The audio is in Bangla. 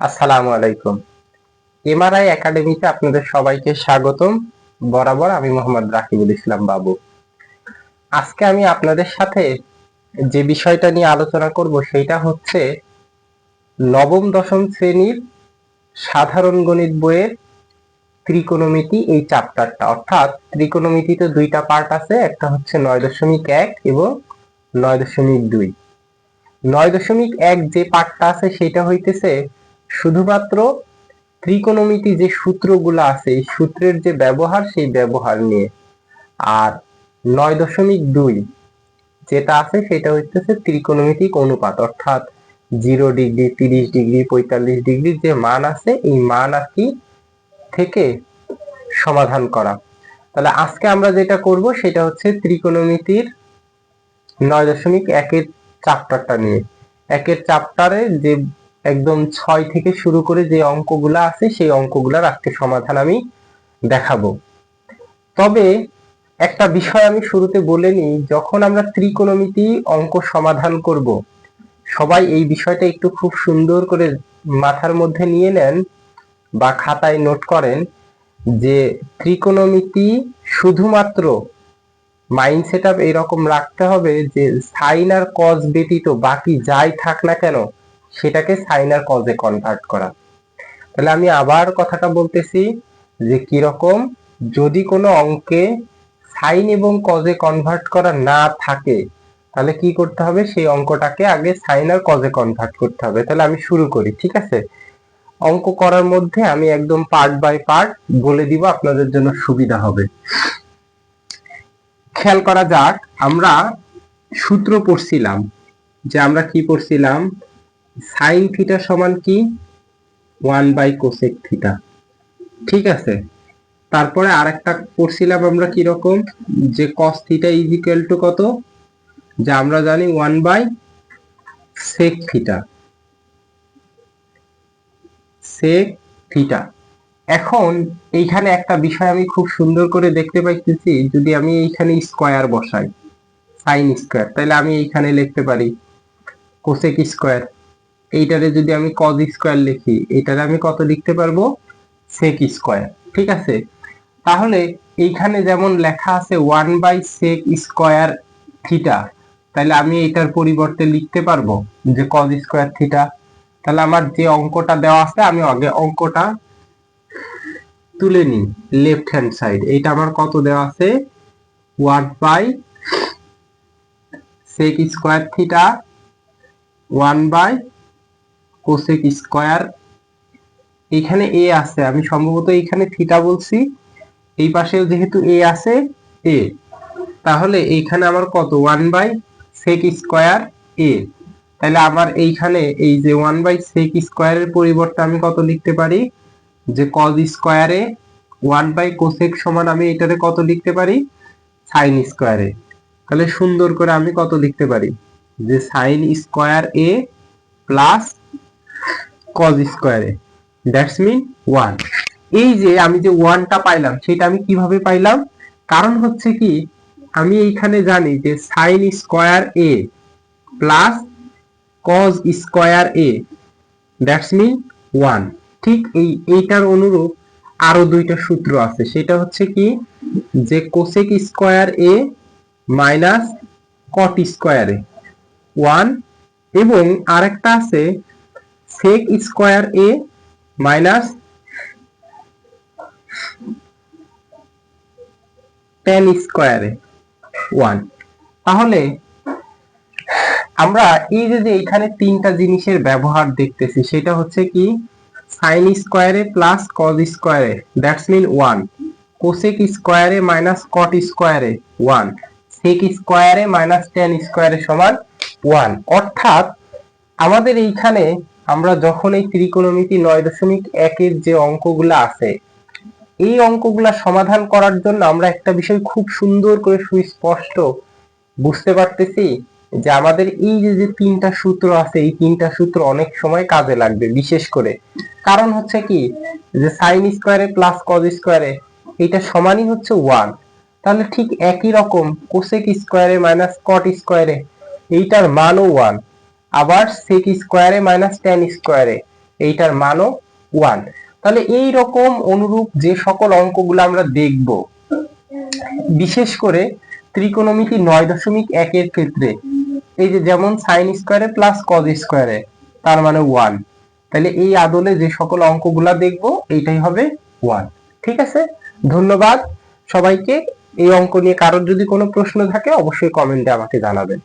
আসসালামু আলাইকুম। এমআরআই একাডেমিতে আপনাদের সবাইকে স্বাগতম। বরাবর আমি মোহাম্মদ রাকিবুল ইসলাম বাবু। আজকে আমি আপনাদের সাথে যে বিষয়টা নিয়ে আলোচনা করব সেটা হচ্ছে নবম, দশম শ্রেণির সাধারণ গণিত বইয়ের ত্রিকোণমিতি এই চ্যাপ্টারটা অর্থাৎ ত্রিকোণমিতিতে দুইটা পার্ট আছে, একটা হচ্ছে নয় দশমিক এক এবং নয় দশমিক দুই। নয় দশমিক এক যে পার্টটা আছে সেটা হইতেছে শুধুমাত্র ত্রিকোণমিতি যে সূত্রগুলো আছে, এই সূত্রের যে ব্যবহার, সেই ব্যবহার নিয়ে। আর নয় দশমিক দুই যেটা আছে, সেটা হচ্ছে ত্রিকোণমিতিক অনুপাত। অর্থাৎ জিরো ডিগ্রি, তিরিশ ডিগ্রি, পঁয়তাল্লিশ ডিগ্রির যে মান আছে, এই মান আর কি থেকে সমাধান করা। তাহলে আজকে আমরা যেটা করব, সেটা হচ্ছে ত্রিকোণমিতির নয় দশমিক একের চ্যাপ্টারটা নিয়ে। একের চ্যাপ্টারে যে একদম ছয় থেকে শুরু করে যে অঙ্কগুলা আছে, সেই অঙ্কগুলার আজকে সমাধান আমি দেখাবো। তবে একটা বিষয় আমি শুরুতে বলে নিই, যখন আমরা ত্রিকোণমিতি অঙ্ক সমাধান করব, সবাই এই বিষয়টা একটু খুব সুন্দর করে মাথার মধ্যে নিয়ে নেন বা খাতায় নোট করেন যে ত্রিকোণমিতি শুধুমাত্র মাইন্ড সেট আপ এইরকম রাখতে হবে যে সাইন আর কজ ব্যতীত বাকি যাই থাক না কেন সেটাকে সাইন আর কজে কনভার্ট করা। তাহলে আমি আবার কথাটা বলতেছি যে কীরকম যদি কোনো অঙ্কে সাইন এবং কজে কনভার্ট করা না থাকে, তাহলে কি করতে হবে? সেই অঙ্কটাকে আগে সাইন আর কজে কনভার্ট করতে হবে। তাহলে আমি শুরু করি, ঠিক আছে? অঙ্ক করার মধ্যে আমি একদম পার্ট বাই পার্ট বলে দিব, আপনাদের জন্য সুবিধা হবে। খেয়াল করা যাক, আমরা সূত্র পড়ছিলাম। যে আমরা কি পড়ছিলাম? সাইন থিটা সমান কি? ওয়ান বাই কোসেক থিটা ঠিক আছে? তারপরে আরেকটা পড়ছিলাম আমরা কি রকম যে cos theta is equal to কত? যা আমরা জানি one by sec theta sec theta এখন এইখানে একটা বিষয় আমি খুব সুন্দর করে দেখতে পাইতেছি, যদি আমি এইখানে স্কোয়ার বসাই সাইন স্কোয়ার তাহলে আমি এইখানে লিখতে পারি কোসেক স্কোয়ার এইটারে যদি আমি কজ স্কোয়ার লিখি, এইটারে আমি কত লিখতে পারব? সেক স্কোয়ার ঠিক আছে? তাহলে এইখানে যেমন লেখা আছে one by sec square theta তাহলে আমি এটার পরিবর্তে লিখতে পারব যে কজ স্কোয়ার থিটা তাহলে আমার যে অঙ্কটা দেওয়া আছে, আমি আগে অঙ্কটা তুলে নিই লেফট হ্যান্ড সাইড এইটা আমার কত দেওয়া আছে? One by sec square theta one by cosec square এখানে এ আছে। আমি সম্ভবত এখানে থিটা বলছি। এই পাশেও যেহেতু এ আছে এ তাহলে এইখানে আমার কত? One by sec square A তাহলে আমার এইখানে এই যে ওয়ান বাই সেক স্কোয়ারের পরিবর্তে আমি কত লিখতে পারি? যে কজ স্কোয়ারে ওয়ান বাই কোসেক সমান আমি এটারে কত লিখতে পারি? সাইন স্কোয়ারে তাহলে সুন্দর করে আমি কত লিখতে পারি? যে sine square A plus cos স্কোয়ারে দ্যাটস মিন ওয়ান এই যে আমি যে ওয়ানটা পাইলাম, সেটা আমি কীভাবে পাইলাম? কারণ হচ্ছে কি, আমি এইখানে জানি যে sine square A plus cos square A that's mean one ঠিক এই, এইটার অনুরূপ আরও দুইটা সূত্র আছে। সেটা হচ্ছে কি, যে cosec square A minus cot square A one এবং আরেকটা আছে sec square A minus tan square A one তাহলে আমরা এই যে যে এখানে তিনটা জিনিসের ব্যবহার দেখতেছি, সেটা হচ্ছে কি sine square A plus cos square A that's mean one cosec square A minus cot square A one sec স্কোয়ারে মাইনাস টেন স্কোয়ারে সমান ওয়ান অর্থাৎ আমাদের এইখানে আমরা যখন এই ত্রিকোণমিতি নয় দশমিক একের যে অঙ্কগুলো আছে, এই অঙ্কগুলা সমাধান করার জন্য আমরা একটা বিষয় খুব সুন্দর করে সুস্পষ্ট বুঝতে পারতেছি যে আমাদের এই যে যে তিনটা সূত্র আছে, এই তিনটা সূত্র অনেক সময় কাজে লাগবে, বিশেষ করে। কারণ হচ্ছে কি যে সাইন স্কোয়ারে প্লাস কজ স্কোয়ারে এটা সমানই হচ্ছে ওয়ান তাহলে ঠিক একই রকম কোসেক স্কোয়ারে মাইনাস কট স্কোয়ারে এইটার মানও ওয়ান আবার সেক স্কোয়ারে মাইনাস টেন স্কোয়ারে এইটার মানও ওয়ান তাহলে এই রকম অনুরূপ যে সকল অঙ্কগুলো আমরা দেখব, বিশেষ করে ত্রিকোণমিতি নয় দশমিক একের ক্ষেত্রে, এই যে যেমন সাইন স্কোয়ারে প্লাস কজ স্কোয়ারে তার মানে ওয়ান তাহলে এই আদলে যে সকল অঙ্কগুলা দেখব, এইটাই হবে ওয়ান ঠিক আছে? ধন্যবাদ সবাইকে। এই অঙ্ক নিয়ে কারোর যদি কোনো প্রশ্ন থাকে, অবশ্যই কমেন্টে আমাকে জানাবেন।